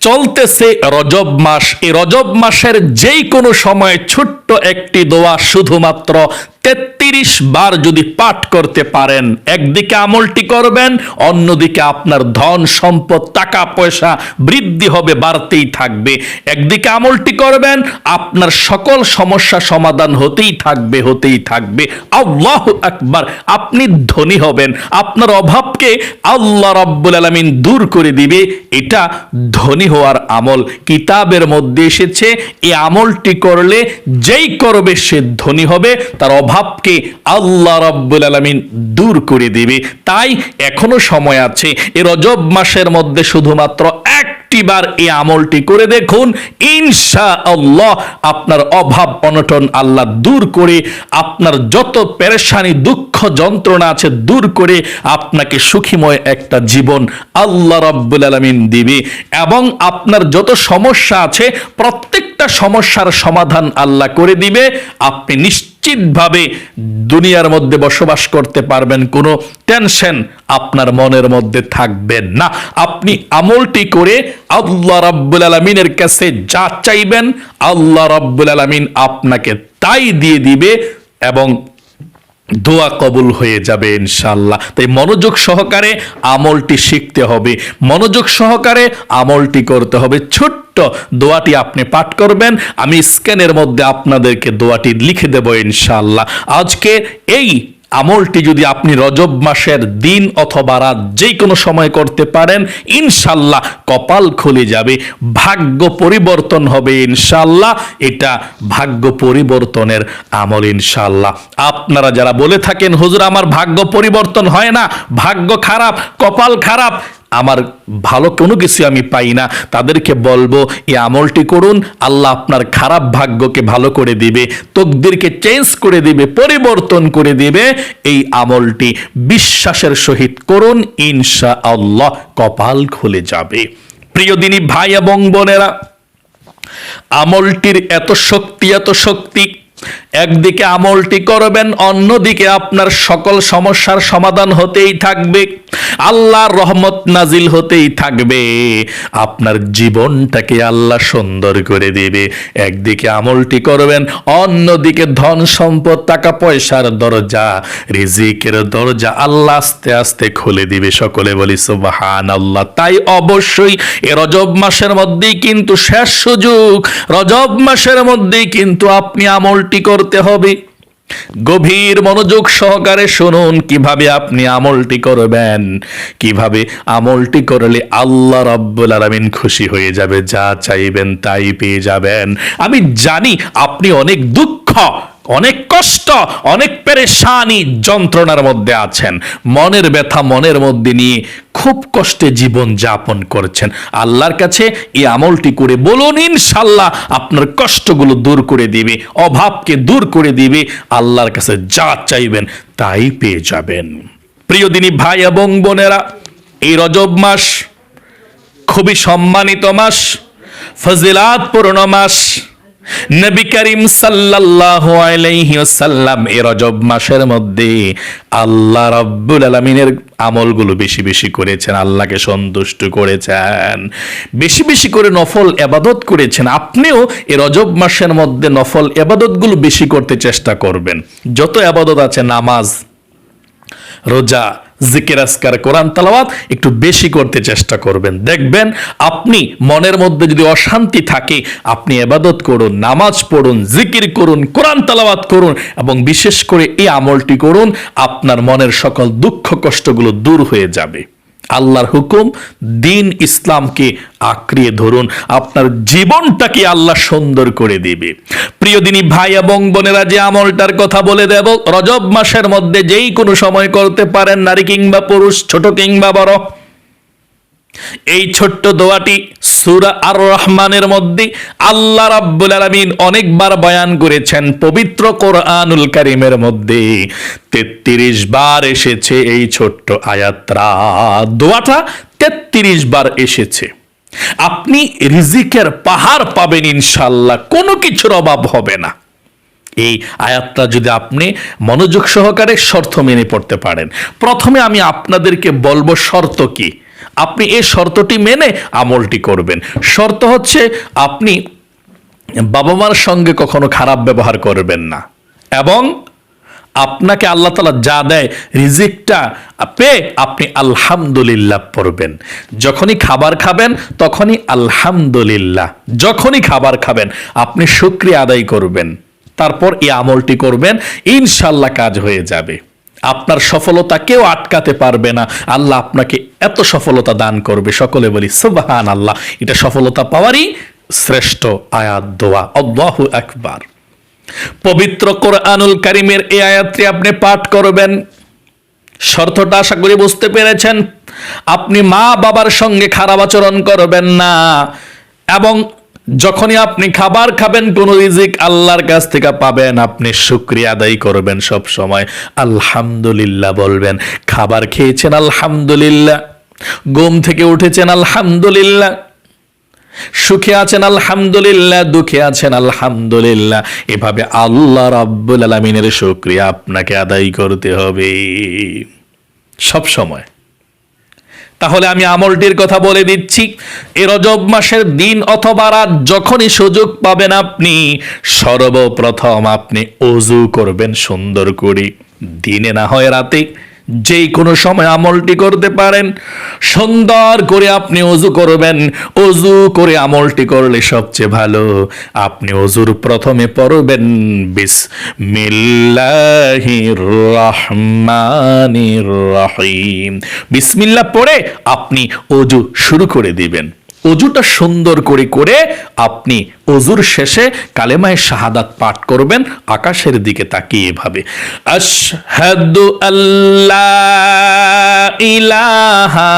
চলতেছে রজব মাস। এই রজব মাসের যেই কোনো সময় ছোট্ট একটি দোয়া শুধুমাত্র তেত্রিশ বার যদি পাঠ করতে পারেন, একদিকে আমলটি করবেন, অন্যদিকে আপনার ধন, সম্পদ, টাকা, পয়সা বৃদ্ধি হবে, বাড়তেই থাকবে। একদিকে আমলটি করবেন, আপনার সকল সমস্যা সমাধান হতেই থাকবে হতেই থাকবে। আল্লাহ আকবার, আপনি ধনী হবেন। আপনার অভাবকে আল্লাহ রাব্বুল আলামিন দূর করে দিবে। এটা ধনী হওয়ার আমল। কিতাবের মধ্যে এসেছে, এই আমলটি করলে যেই করবে সে ধনী হবে, তার অভাবকে আল্লাহ রাব্বুল আলামিন দূর করে দিবে। তাই এখনও সময় আছে এই রজব মাসের মধ্যে শুধুমাত্র একটিবার এই আমলটি করে দেখুন। ইনশা আল্লাহ আপনার অভাব, অনটন আল্লাহ দূর করে, আপনার যত পেরেশানি, দুঃখ, যন্ত্রণা আছে দূর করে আপনাকে সুখীময় একটা জীবন আল্লাহ রাব্বুল আলামিন দিবে। এবং আপনার যত সমস্যা আছে, প্রত্যেকটা সমস্যার সমাধান আল্লাহ করে দিবে। আপনি নিশ্চিতভাবে দুনিয়ার মধ্যে বসবাস করতে পারবেন, কোনো টেনশন আপনার মনের মধ্যে থাকবে না। আপনি আমলটি করে আল্লাহ রাব্বুল আলমিনের কাছে যা চাইবেন, আল্লাহ রাব্বুল আলমিন আপনাকে তাই দিয়ে দিবে এবং দোয়া কবুল হয়ে যাবে ইনশাল্লাহ তাই মনোযোগ সহকারে আমলটি শিখতে হবে। মনোযোগ সহকারে আমলটি করতে হবে। ছোট্ট দোয়াটি আপনি পাঠ করবেন। আমি স্ক্যানের মধ্যে আপনাদেরকে দোয়াটি লিখে দেব ইনশাল্লাহ আজকে এই আমলটি যদি আপনি রজব মাসের দিন অথবা রাত যে কোনো সময় করতে পারেন, ইনশাল্লাহ কপাল খুলে যাবে, ভাগ্য পরিবর্তন হবে ইনশাল্লাহ, এটা ভাগ্য পরিবর্তনের আমল ইনশাল্লাহ। আপনারা যারা বলে থাকেন, হুজুর, আমার ভাগ্য পরিবর্তন হয় না, ভাগ্য খারাপ, কপাল খারাপ আমার ভালো কোনো কিছু আমি পাই না। তাদেরকে বলব, এই আমলটি করুন, আল্লাহ আপনার খারাপ ভাগ্যকে ভালো করে দিবে, তকদিরকে চেঞ্জ করে দিবে, পরিবর্তন করে দিবে। এই আমলটি বিশ্বাসের সহিত করুন ইনশা আল্লাহ কপাল খুলে যাবে। প্রিয় দিনী ভাই এবং বোনেরা, আমলটির এত শক্তি এত শক্তি একদিকে আমলটি করবেন, অন্যদিকে আপনার সকল সমস্যার সমাধান হতেই থাকবে। আল্লাহর রহমত নাজিল হতেই থাকবে। আপনার জীবনটাকে আল্লাহ সুন্দর করে দেবে। একদিকে আমলটি করবেন, অন্যদিকে ধন সম্পদ, টাকা পয়সার দরজা, রিজিকের দরজা আল্লাহ আস্তে আস্তে খুলে দিবে। সকলে বলি সুবাহান আল্লাহ তাই অবশ্যই এ রজব মাসের মধ্যেই কিন্তু শেষ সুযোগ। রজব মাসের মধ্যেই কিন্তু আপনি আমলটি করতে হবে। গভীর মনোযোগ সহকারে শুনুন, কীভাবে আপনি আমলটি করবেন। কীভাবে আমলটি করলে আল্লাহ রব্বুল আলামিন খুশি হয়ে যাবে, যা চাইবেন তাই পেয়ে যাবেন। আমি জানি আপনি অনেক দুঃখ অনেক কষ্ট, অনেক পেরেশানি যন্ত্রণার মধ্যে আছেন। মনের ব্যথা মনের মধ্যে নিয়ে খুব কষ্টে জীবন যাপন করছেন। আল্লাহর কাছে এই আমলটি করে বলুন ইনশাল্লাহ আপনার কষ্টগুলো দূর করে দিবে, অভাবকে দূর করে দিবে, আল্লাহর কাছে যা চাইবেন তাই পেয়ে যাবেন। প্রিয় দিনী ভাই এবং বোনেরা, এই রজব মাস খুবই সম্মানিত মাস, ফজিলাতপূর্ণ মাস। নবী করিম সাল্লাল্লাহু আলাইহি ওয়াসাল্লাম এই রজব মাসের মধ্যে আল্লাহ রাব্বুল আলামিনের আমলগুলো বেশি বেশি করেছেন, আল্লাহকে সন্তুষ্ট করেছেন, বেশি বেশি করে নফল এবাদত করেছেন। আপনিও এই রজব মাসের মধ্যে নফল এবাদতগুলো বেশি করতে চেষ্টা করবেন। যত এবাদত আছে, নামাজ, রোজা জিকির আসকার কোরআন, তালাওয়াত একটু বেশি করতে চেষ্টা করবেন। দেখবেন আপনি মনের মধ্যে যদি অশান্তি থাকে, আপনি এবাদত করুন, নামাজ পড়ুন, জিকির করুন, কোরআন, তালাওয়াত করুন এবং বিশেষ করে এই আমলটি করুন, আপনার মনের সকল দুঃখ, কষ্টগুলো দূর হয়ে যাবে। আল্লাহর হুকুম, দিন ইসলামকে আঁকড়িয়ে ধরুন। আপনার জীবনটাকে আল্লাহ সুন্দর করে দেবে। প্রিয় দিনী ভাই এবং বোনেরা, যে আমলটার কথা বলে দেব, রজব মাসের মধ্যে যেই কোনো সময় করতে পারেন, নারী কিংবা পুরুষ, ছোট কিংবা বড়। এই ছোট্ট দোয়াটি সুরা আর রহমানের মধ্যে আল্লাহ রাব্বুল আলামিন অনেকবার বয়ান করেছেন, পবিত্র কোরআনুল কারিমের মধ্যে। তেত্রিশ বার এসেছে এই ছোট্ট আয়াত্রা। দোয়াটা তেত্রিশ বার এসেছে। আপনি রিজিকের পাহাড় পাবেন ইনশাল্লাহ কোনো কিছুর অভাব হবে না। এই আয়াতটা যদি আপনি মনোযোগ সহকারে শর্ত মেনে পড়তে পারেন, প্রথমে আমি আপনাদেরকে বলব শর্ত কি? আপনি এই শর্তটি মেনে আমলটি করবেন। শর্ত হচ্ছে আপনি বাবা মার সঙ্গে কখনো খারাপ ব্যবহার করবেন না। এবং আপনাকে আল্লাহ তালা যা দেয়, রিজিকটা পেয়ে আপনি আলহামদুলিল্লাহ পড়বেন। যখনই খাবার খাবেন, তখনই আলহামদুলিল্লাহ। যখনই খাবার খাবেন, আপনি শুক্রিয়া আদায় করবেন। তারপর এই আমলটি করবেন ইনশাল্লাহ কাজ হয়ে যাবে। আপনার সফলতা কেউ আটকাতে পারবে না। আল্লাহ আপনাকে এত সফলতা দান করবে। সকলে বলি সুবাহান আল্লাহ এটা সফলতা পাওয়ারই শ্রেষ্ঠ আয়াত, দোয়া। আল্লাহ একবার পবিত্র কোরআনুল কারিমের এই আয়াতটি আপনি পাঠ করবেন। শর্তটা আশা করি বুঝতে পেরেছেন। আপনি মা বাবার সঙ্গে খারাপ আচরণ করবেন না। এবং যখনই আপনি খাবার খাবেন, কোন রিজিক আল্লাহর কাছ থেকে পাবেন। আপনি শুক্রিয়া আদায় করবেন সব সময়। আলহামদুলিল্লাহ বলবেন। খাবার খেয়েছেন, আলহামদুলিল্লাহ। ঘুম থেকে উঠেছেন, আলহামদুলিল্লাহ। সুখে আছেন, আলহামদুলিল্লাহ। দুঃখে আছেন, আলহামদুলিল্লাহ। এভাবে আল্লাহ রাব্বুল আলমিনের শুক্রিয়া আপনাকে আদায় করতে হবে। সব সময়। তাহলে আমি আমলটির কথা বলে দিচ্ছি। এ রজব মাসের দিন অথবা রাত যখনই সুযোগ পাবেন আপনি, সর্বপ্রথম আপনি অজু করবেন সুন্দর করে। দিনে না হয় রাতে। যেই কোনো সময় আমলটি করতে পারেন। সুন্দর করে আপনি অজু করবেন। অজু করে আমলটি করলে সবচেয়ে ভালো। আপনি অজুর প্রথমে পড়বেন, বিসমিল্লাহির রহমানির রহিম। বিসমিল্লাহ পড়ে আপনি অজু শুরু করে দিবেন। অজুটা সুন্দর করে করে আপনি অজুর শেষে কালেমায় শাহাদাত পাঠ করবেন, আকাশের দিকে তাকিয়ে এভাবে। আশহাদু আল্লাহ ইলাহা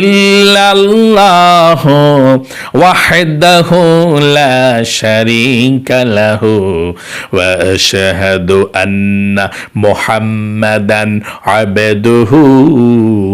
ইল্লাল্লাহ ওয়াহদাহু লা শারীকা লাহু ওয়া আশহাদু আন্না মুহাম্মাদান আবদুহু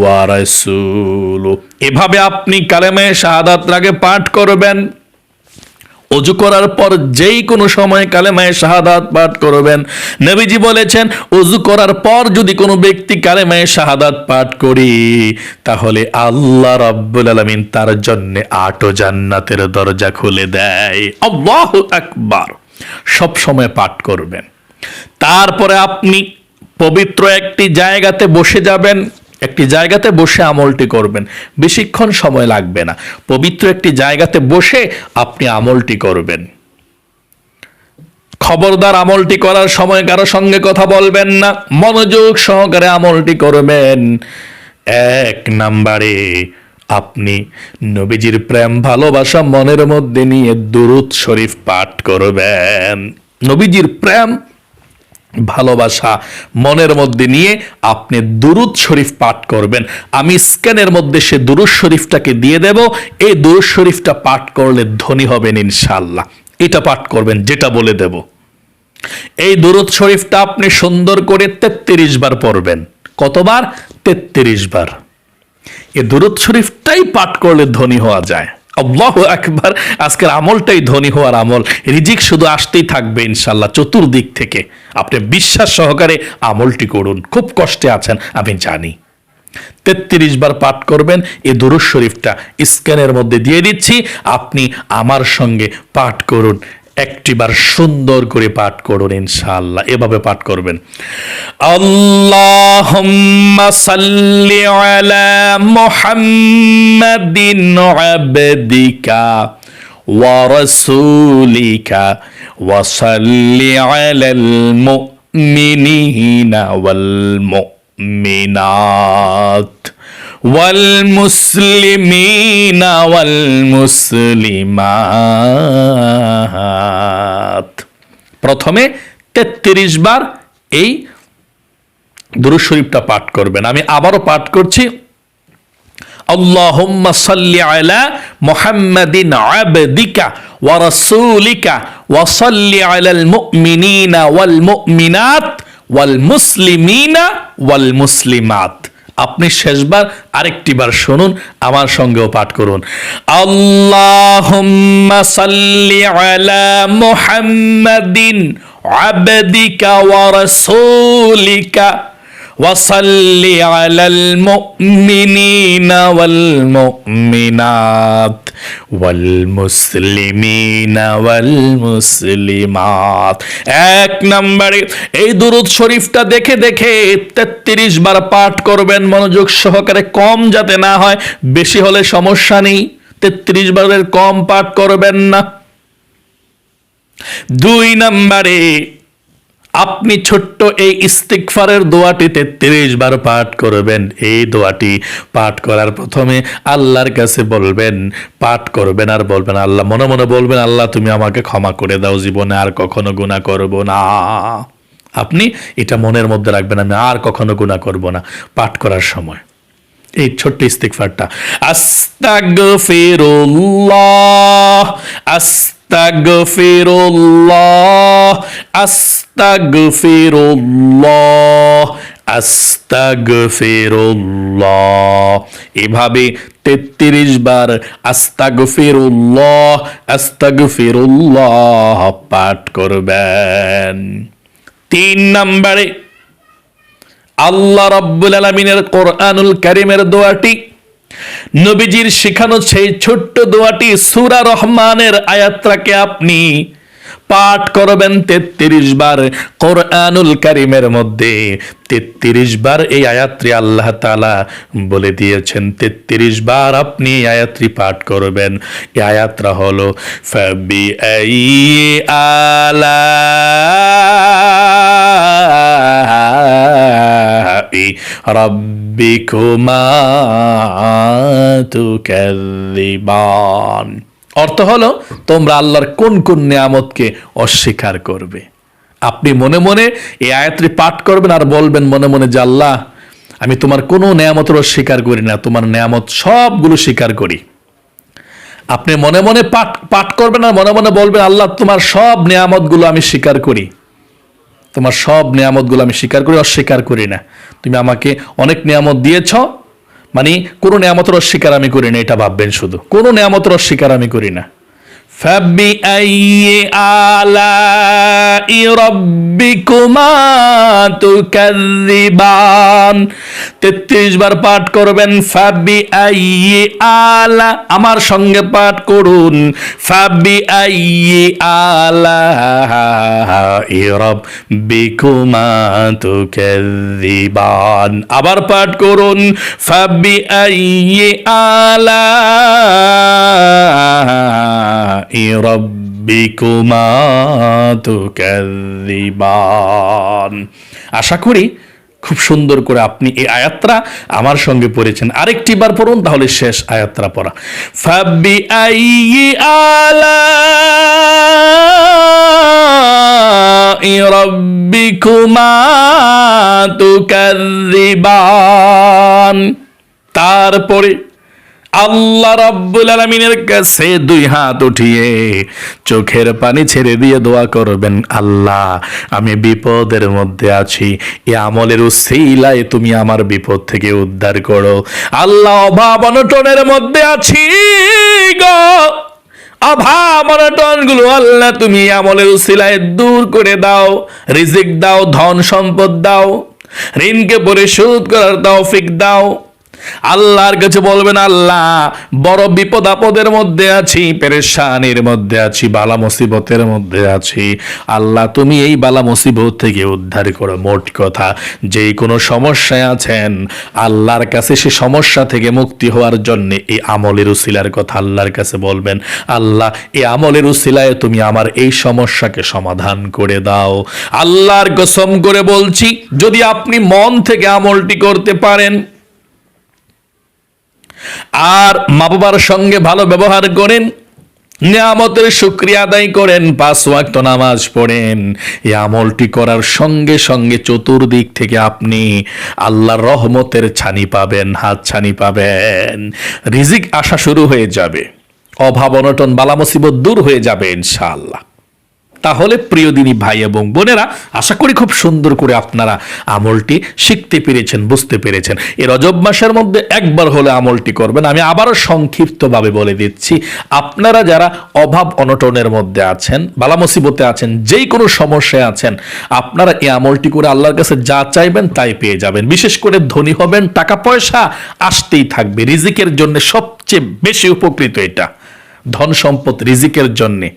ওয়া রাসূলুহু। এভাবে আপনি কালেমায় শাহাদাত আগে পাঠ করবেন। অজু করার পর যেই কোনো সময় কালেমায় শাহাদাত পাঠ করবেন। নবীজি বলেছেন, অজু করার পর যদি কোনো ব্যক্তি কালেমায় শাহাদাত পাঠ করি, তাহলে আল্লাহ রাব্বুল আলামিন তার জন্য আটো জান্নাতের দরজা খুলে দেয়। আল্লাহু একবার সব সময় পাঠ করবেন। তারপরে আপনি পবিত্র একটি জায়গাতে বসে যাবেন। একটি জায়গাতে বসে আমলটি করবেন। বেশিক্ষণ সময় লাগবে না। পবিত্র একটি জায়গাতে বসে আপনি আমলটি করবেন। খবরদার আমলটি করার সময় কারও সঙ্গে কথা বলবেন না। মনোযোগ সহকারে আমলটি করবেন। এক নাম্বারে আপনি নবীজির প্রেম, ভালোবাসা, মনের মধ্যে নিয়ে দুরুদ শরীফ পাঠ করবেন। নবীজির প্রেম ভালোবাসা মনের মধ্যে নিয়ে আপনি দুরুদ শরীফ পাঠ করবেন। আমি স্ক্যানের মধ্যে সে দুরুদ শরীফটাকে দিয়ে দেব। এই দুরুদ শরীফটা পাঠ করলে ধনী হবেন ইনশাল্লাহ এটা পাঠ করবেন, যেটা বলে দেব। এই দুরুদ শরীফটা আপনি সুন্দর করে তেত্রিশ বার পড়বেন। কতবার? তেত্রিশ বার। এ দুরুদ শরীফটাই পাঠ করলে ধনী হওয়া যায়। আল্লাহ একবার আজকের আমলটাই ধনী হওয়ার আমল। রিজিক শুধু আসতেই থাকবে ইনশাল্লাহ চতুর্দিক থেকে। আপনি বিশ্বাস সহকারে আমলটি করুন। খুব কষ্টে আছেন, আমি জানি। তেত্রিশ বার পাঠ করবেন, এই দুরুদ শরীফটা স্ক্যানের মধ্যে দিয়ে দিচ্ছি। আপনি আমার সঙ্গে পাঠ করুন। একটিবার সুন্দর করে পাঠ করুন ইনশাআল্লাহ। এভাবে পাঠ করবেন। আল্লাহুম্মা সাল্লি আলা মুহাম্মাদিন আবদিকা ওয়া রাসূলিকা ওয়া সাল্লি আলাল মুমিনিনা ওয়াল মুমিনাত। والمسلمين والمسلمات প্রথমে তেত্রিশ বার এই দুরুদ শরীফটা পাঠ করবেন আমি আবারও পাঠ করছি اللهم صل على محمد عبدك ورسولك وصل على المؤمنين والمؤمنات والمسلمين والمسلمات আপনি শেষবার আরেকটি বার শুনুন, আমার সঙ্গেও পাঠ করুন। আল্লাহুম্মা সাল্লি আলা মুহাম্মাদিন আবদিকা ওয়া রাসূলিকা। وصل على المؤمنين والمؤمنات والمسلمين والمسلمات. এক নম্বরে এই দুরুদ শরীফটা দেখে দেখে তেত্রিশ বার পাঠ করবেন, মনোযোগ সহকারে কম যাতে না হয়, বেশি হলে সমস্যা নেই, তেত্রিশ বারের কম পাঠ করবেন না। দুই নম্বরে আপনি ছোট্ট এই ইস্তিকফারের দোয়াটি তেত্রিশ বার পাঠ করবেন। এই দোয়াটি পাঠ করার প্রথমে আল্লাহর কাছে বলবেন, পাঠ করবেন আর বলবেন, আল্লাহ, মনে মনে বলবেন, আল্লাহ, তুমি আমাকে ক্ষমা করে দাও, জীবনে আর কখনো গুণা করব না। আপনি এটা মনের মধ্যে রাখবেন, আমি আর কখনো গুণা করব না। পাঠ করার সময়। এই ছোট্ট ইস্তিকফারটা আস্তাগফিরুল্লাহ আস্তাগফিরুল্লাহ আস্তাগফিরুল্লাহ আস্তাগফিরুল্লাহ। এভাবে তেত্রিশ বার আস্তাগফিরুল্লাহ আস্তাগফিরুল্লাহ পাঠ করবেন। তিন নম্বরে আল্লাহ রাব্বুল আলমিনের কোরআনুল কারিমের দোয়াটি নবীজির শেখানো সেই ছোট্ট দোয়াটি সুরা রহমানের আয়াত্রাকে আপনি পাঠ করবেন তেত্রিশ বার কোরআনুল কারিমের মধ্যে। তেত্রিশ বার এই আয়াত্রী আল্লাহ তালা বলে দিয়েছেন। তেত্রিশ বার আপনি এই আয়াত্রী পাঠ করবেন। এই আয়াত্রা হলো ফাবি আলা রব্বিকুমা তুকাযিবান অর্থ হলো, তোমরা আল্লাহর কোন কোন নিয়ামতকে অস্বীকার করবে। আপনি মনে মনে এই আয়াতটি পাঠ করবেন আর বলবেন মনে মনে যে, আল্লাহ, আমি তোমার কোনো নেয়ামতের অস্বীকার করি না, তোমার নেয়ামত সবগুলো স্বীকার করি। আপনি মনে মনে পাঠ পাঠ করবেন আর মনে মনে বলবেন, আল্লাহ, তোমার সব নেয়ামতগুলো আমি স্বীকার করি। তোমার সব নিয়ামতগুলো আমি স্বীকার করি, অস্বীকার করি না। তুমি আমাকে অনেক নিয়ামত দিয়েছ মানে কোনো নিয়ামতের অস্বীকার আমি করি না, এটা ভাববেন শুধু। কোনো নিয়ামতের অস্বীকার আমি করি না। আইয়ে আলা রব্বিকুমা তুকাযিবান 33 বার পাঠ করবেন ফাবি আইয়ে আলা আমার সঙ্গে পাঠ করুন ফাবি আইয়ে আলা রব্বিকুমা তুকাযিবান আবার পাঠ করুন ফাবি আইয়ে আলা আশা করি খুব সুন্দর করে আপনি এই আয়াত্রা আমার সঙ্গে পড়েছেন। আরেকটি বার পড়ুন, তাহলে শেষ আয়াত্রা পড়া। ফাবি আই আলা তারপরে আল্লাহ রাব্বুল আলমিনের কাছে দুই হাত উঠিয়ে চোখের পানি ছেড়ে দিয়ে দোয়া করবেন, আল্লাহ, আমি বিপদের মধ্যে আছি। এ আমলের উসিলায় তুমি আমার বিপদ থেকে উদ্ধার করো। আল্লাহ অভাব অনটনের মধ্যে আছি গো। অভাব অনটনগুলো আল্লাহ তুমি আমলের উসিলায় দূর করে দাও, রিজিক দাও, ধন সম্পদ দাও, ঋণকে পরিশোধ করার তৌফিক দাও। আল্লাহর কাছে বলবেন, আল্লাহ, বড় বিপদ আপদের মধ্যে আছি, পেরেশানির মধ্যে আছি, বালা মুসিবতের মধ্যে আছি। আল্লাহ, তুমি এই বালা মুসিবত থেকে উদ্ধার করো, মোট কথা। যেই কোনো সমস্যায় আছেন, আল্লাহর কাছে সে সমস্যা থেকে মুক্তি হওয়ার জন্য এই আমলের উসিলার কথা আল্লাহর কাছে বলবেন, আল্লাহ, এই আমলের উসিলায় তুমি আমার এই সমস্যাকে সমাধান করে দাও। আল্লাহর কসম করে বলছি, যদি আপনি মন থেকে আমলটি করতে পারেন আর মা বাবার সঙ্গে ভালো ব্যবহার করেন, নিয়ামতের শুক্রিয়া আদায় করেন, পাঁচ ওয়াক্ত নামাজ পড়েন। এই আমলটি করার সঙ্গে সঙ্গে চতুর্দিক থেকে আপনি আল্লাহর রহমতের ছানি পাবেন, হাত ছানি পাবেন। রিজিক আসা শুরু হয়ে যাবে। অভাব অনটন বালা মুসিবত দূর হয়ে যাবে, ইনশাআল্লাহ। তাহলে প্রিয় দিনী ভাই এবং বোনেরা, আশা করি খুব সুন্দর করে আপনারা আমলটি শিখতে পেরেছেন, বুঝতে পেরেছেন। এই রজব মাসের মধ্যে একবার হলে আমলটি করবেন। আমি আবারও সংক্ষিপ্তভাবে বলে দিচ্ছি, আপনারা যারা অভাব অনটনের মধ্যে আছেন, বালা মুসিবতে আছেন যেই কোনো সমস্যায় আছেন, আপনারা এই আমলটি করে আল্লাহর কাছে যা চাইবেন তাই পেয়ে যাবেন। বিশেষ করে ধনী হবেন টাকা পয়সা আসতেই থাকবে। রিজিকের জন্য সবচেয়ে বেশি উপকৃত এটা। ধন সম্পদ রিজিকের জন্যে।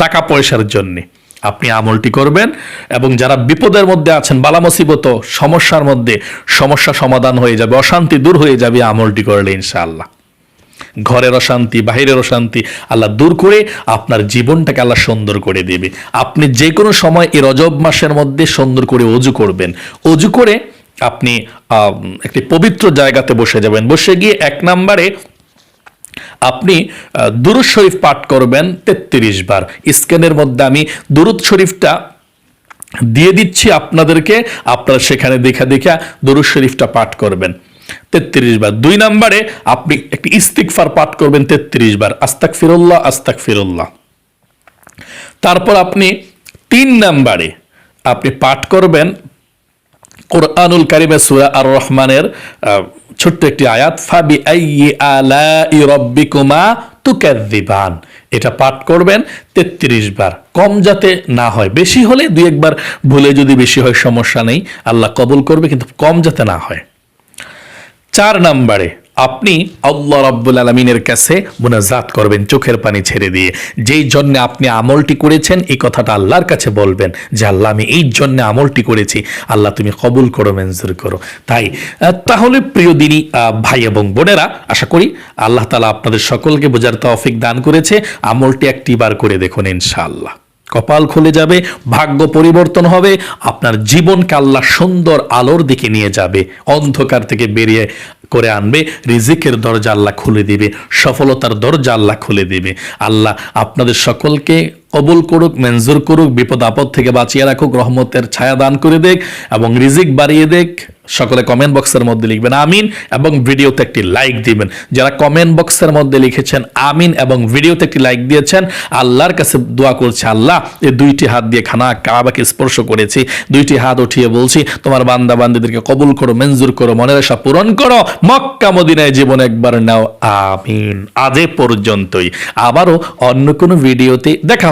টাকা পয়সার জন্য। আপনি আমলটি করবেন এবং যারা বিপদের মধ্যে আছেন, বালা মুসিবত, সমস্যার মধ্যে সমস্যা সমাধান হয়ে যাবে, অশান্তি দূর হয়ে যাবে, আমলটি করলে ইনশাআল্লাহ। ঘরের অশান্তি, বাহিরের অশান্তি আল্লাহ দূর করে আপনার জীবনটাকে আল্লাহ সুন্দর করে দেবে। আপনি যে কোনো সময় এই রজব মাসের মধ্যে সুন্দর করে অজু করবেন। অজু করে আপনি একটি পবিত্র জায়গাতে বসে যাবেন। বসে গিয়ে এক নম্বরে আপনি দুরুদ শরীফ পাঠ করবেন তেত্রিশ বার। স্ক্যানের মধ্যে আমি দুরুদ শরীফটা দিয়ে দিচ্ছি আপনাদেরকে। আপনারা সেখানে দেখা দেখা দরুদ শরীফটা পাঠ করবেন তেত্রিশ বার। দুই নম্বরে আপনি একটি ইস্তিকফার পাঠ করবেন তেত্রিশ বার। আস্তাক ফিরুল্লাহ আস্তাক ফিরুল্লাহ তারপর আপনি তিন নম্বরে আপনি পাঠ করবেন কোরআনুল কারিমে সুরা আর রহমানের ছোট্ট একটি আয়াত ফাবি আলা তুকাদ্দিবান এটা পাঠ করবেন তেত্রিশ বার। কম যাতে না হয়, বেশি হলে দুই একবার ভুলে যদি বেশি হয় সমস্যা নেই, আল্লাহ কবুল করবে, কিন্তু কম যাতে না হয়। চার নম্বরে আপনি আল্লাহ রাব্বুল আলমিনের কাছে মুনাজাত করবেন, চোখের পানি ছেড়ে দিয়ে। যেই জন্য আপনি আমলটি করেছেন, এই কথাটা আল্লাহর কাছে বলবেন যে, আল্লাহ, আমি এই জন্য আমলটি করেছি। আল্লাহ, তুমি কবুল করো, মঞ্জুর করো। তাই তাহলে প্রিয় দিনী ভাই এবং বোনেরা, আশা করি আল্লাহ তালা আপনাদের সকলকে বোঝার তৌফিক দান করেছে। আমলটি একটি বার করে দেখুন, ইনশাআল্লাহ। কপাল খুলে যাবে, ভাগ্য পরিবর্তন হবে, আপনার জীবনকে আল্লাহ সুন্দর আলোর দিকে নিয়ে যাবে, অন্ধকার থেকে বেরিয়ে করে আনবে, রিজিকের দরজা আল্লাহ খুলে দিবে, সফলতার দরজা আল্লাহ খুলে দিবে। আল্লাহ আপনাদের সকলকে কবুল করুক, মঞ্জুর করুক, বিপদ আপদ থেকে বাঁচিয়ে রাখুক, রহমতের ছায়া দান করে দেখ এবং রিজিক বাড়িয়ে দেখ সকলে কমেন্ট বক্সের মধ্যে লিখবেন আমিন এবং ভিডিওতে একটি লাইক দিবেন। যারা কমেন্ট বক্সের মধ্যে লিখেছেন আমিন এবং ভিডিওতে একটি লাইক দিয়েছেন, আল্লাহর কাছে দোয়া করছে, আল্লাহ এই দুইটি হাত দিয়ে খানা কাবাকে স্পর্শ করেছি, দুইটি হাত উঠিয়ে বলছি, তোমার বান্দা বান্দিদেরকে কবুল করো, মঞ্জুর করো, মনের আশা পূরণ করো, মক্কা মদিনায় জীবন একবার নাও, আমিন। আজে পর্যন্তই। আবারও অন্য কোনো ভিডিওতে দেখা